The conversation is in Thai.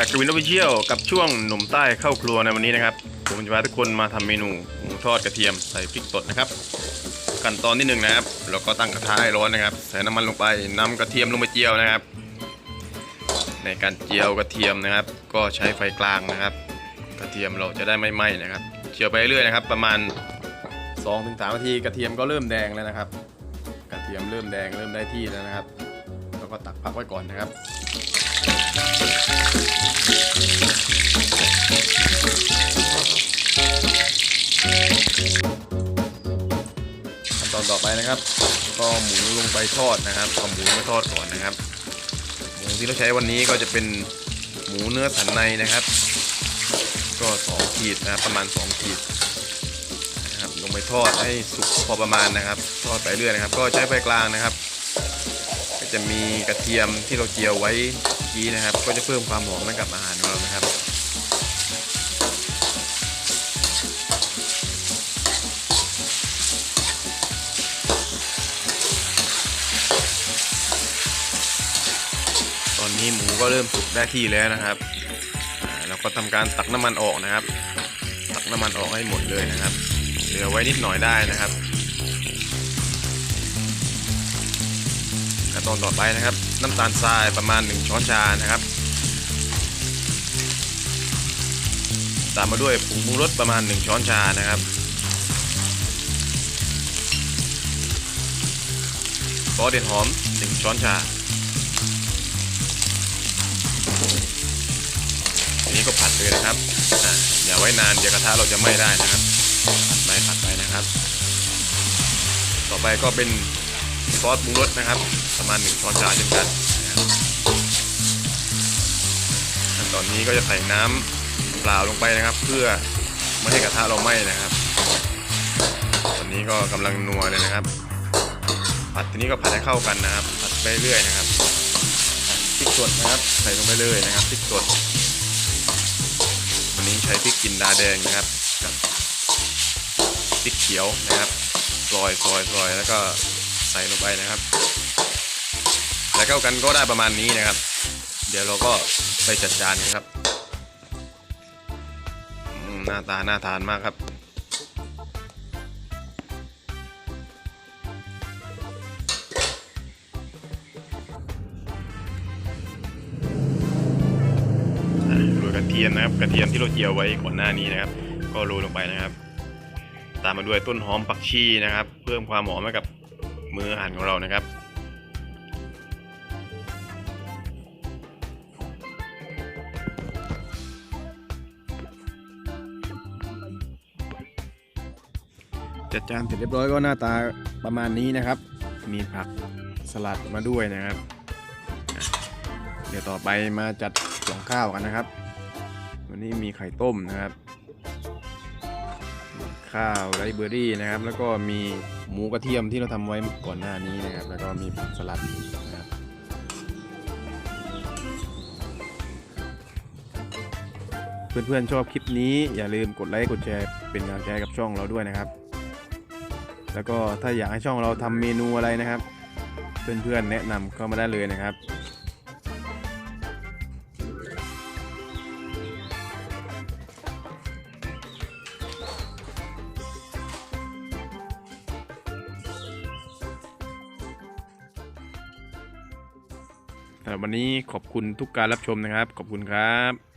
กากวินออฟฟิเชียลกับช่วงหนุ่มใต้เข้าครัวในวันนี้นะครับ ผมจะพาทุกคนมาทำเมนูหมูทอดกระเทียมใส่พริกสดนะครับขั้นตอนที่หนึ่งนะครับเราก็ตั้งกระทะให้ร้อนนะครับ ใส่น้ำมันลงไปนำกระเทียมลงไปเจียวนะครับ ในการเจียวกระเทียมนะครับ ก็ใช้ไฟกลางนะครับ กระเทียมเราจะได้ไม่ไหม้นะครับ เจียวไปเรื่อยนะครับ ประมาณ 2-3ถึงนาทีกระเทียมก็เริ่มแดงแล้วนะครับ กระเทียมเริ่มแดงเริ่มได้ที่แล้วนะครับแล้วก็ตักพักไว้ก่อนนะครับ อนต่อไปนะครับก็หมูลงไปทอดนะครับเอาหมูมาทอดก่อนนะครับ หมูที่เราใช้วันนี้ก็จะเป็นหมูเนื้อสันในนะครับ ก็2ขีดนะครับประมาณ 2 ขีดนะครับลงไปทอดให้สุกพอประมาณนะครับ ทอดไปเรื่อยนะครับ ก็ใช้ไฟกลางนะครับ ก็จะมีกระเทียมที่เราเจียวไว้เมื่อกี้นะครับ ก็จะเพิ่มความหอมให้กับอาหารของเรานะครับ ตอนนี้หมู ก็เริ่มสุกได้ที่แล้วนะครับเราก็ทำการตักน้ำมันออกนะครับ ตักน้ำมันออกให้หมดเลยนะครับ เหลือไว้นิดหน่อยได้นะครับขั้นตอนต่อไปนะครับ น้ำตาลทรายประมาณ 1 ช้อนชานะครับ ตามมาด้วยผงปรุงรสประมาณ 1 ช้อนชานะครับซอสเด็ดหอม 1 ช้อนชา นี้ก็ผัดเลยนะครับอะอย่าไว้นานเดี๋ยวกระทะเราจะไหม้ได้นะครับผัดไปผัดไปนะครับ ต่อไปก็เป็นซอสปรุงรสนะครับ ประมาณหนึ่งช้อนชาเช่นกันนะครับขั้นตอนนี้ก็จะใส่น้ำเปล่าลงไปนะครับ เพื่อไม่ให้กระทะเราไหม้นะครับ ตอนนี้ก็กำลังนัวเลยนะครับ ผัดทีนี้ก็ผัดให้เข้ากันนะครับ ผัดไปเรื่อยนะครับพริกสดนะครับ ใส่ลงไปเลยนะครับพริกสดวันนี้ใช้พริ กจินดาแดงนะครับกับพริกเขียวนะครับลอยลอยลอยแล้วก็ใส่ลงไปนะครับ แล้วเข้ากันก็ได้ประมาณนี้นะครับ เดี๋ยวเราก็ไปจัดจานนะครับหน้าตาน่าทานมากครับ ทียมนะครับ กระเทียมที่เราเจียวไว้ก่อนหน้านี้นะครับ ก็โรยลงไปนะครับ ตามมาด้วยต้นหอมผักชีนะครับ เพิ่มความหอมให้กับมืออาหารของเรานะครับจัดจานเสร็จเรียบร้อยก็หน้าตาประมาณนี้นะครับ มีผักสลัดมาด้วยนะครับ เดี๋ยวต่อไปมาจัดกล่องข้าวกันนะครับ วันนี้มีไข่ต้มนะครับ ข้าวไรเบอรี่นะครับ แล้วก็มีหมูกระเทียมที่เราทำไว้ก่อนหน้านี้นะครับ แล้วก็มีผักสลัดนะครับเพื่อนๆชอบคลิปนี้อย่าลืมกดไลค์กดแชร์เป็นกำลังใจกับช่องเราด้วยนะครับ แล้วก็ถ้าอยากให้ช่องเราทำเมนูอะไรนะครับ เพื่อนๆแนะนำเข้ามาได้เลยนะครับ สำหรับวันนี้ขอบคุณทุกการรับชมนะครับ ขอบคุณครับ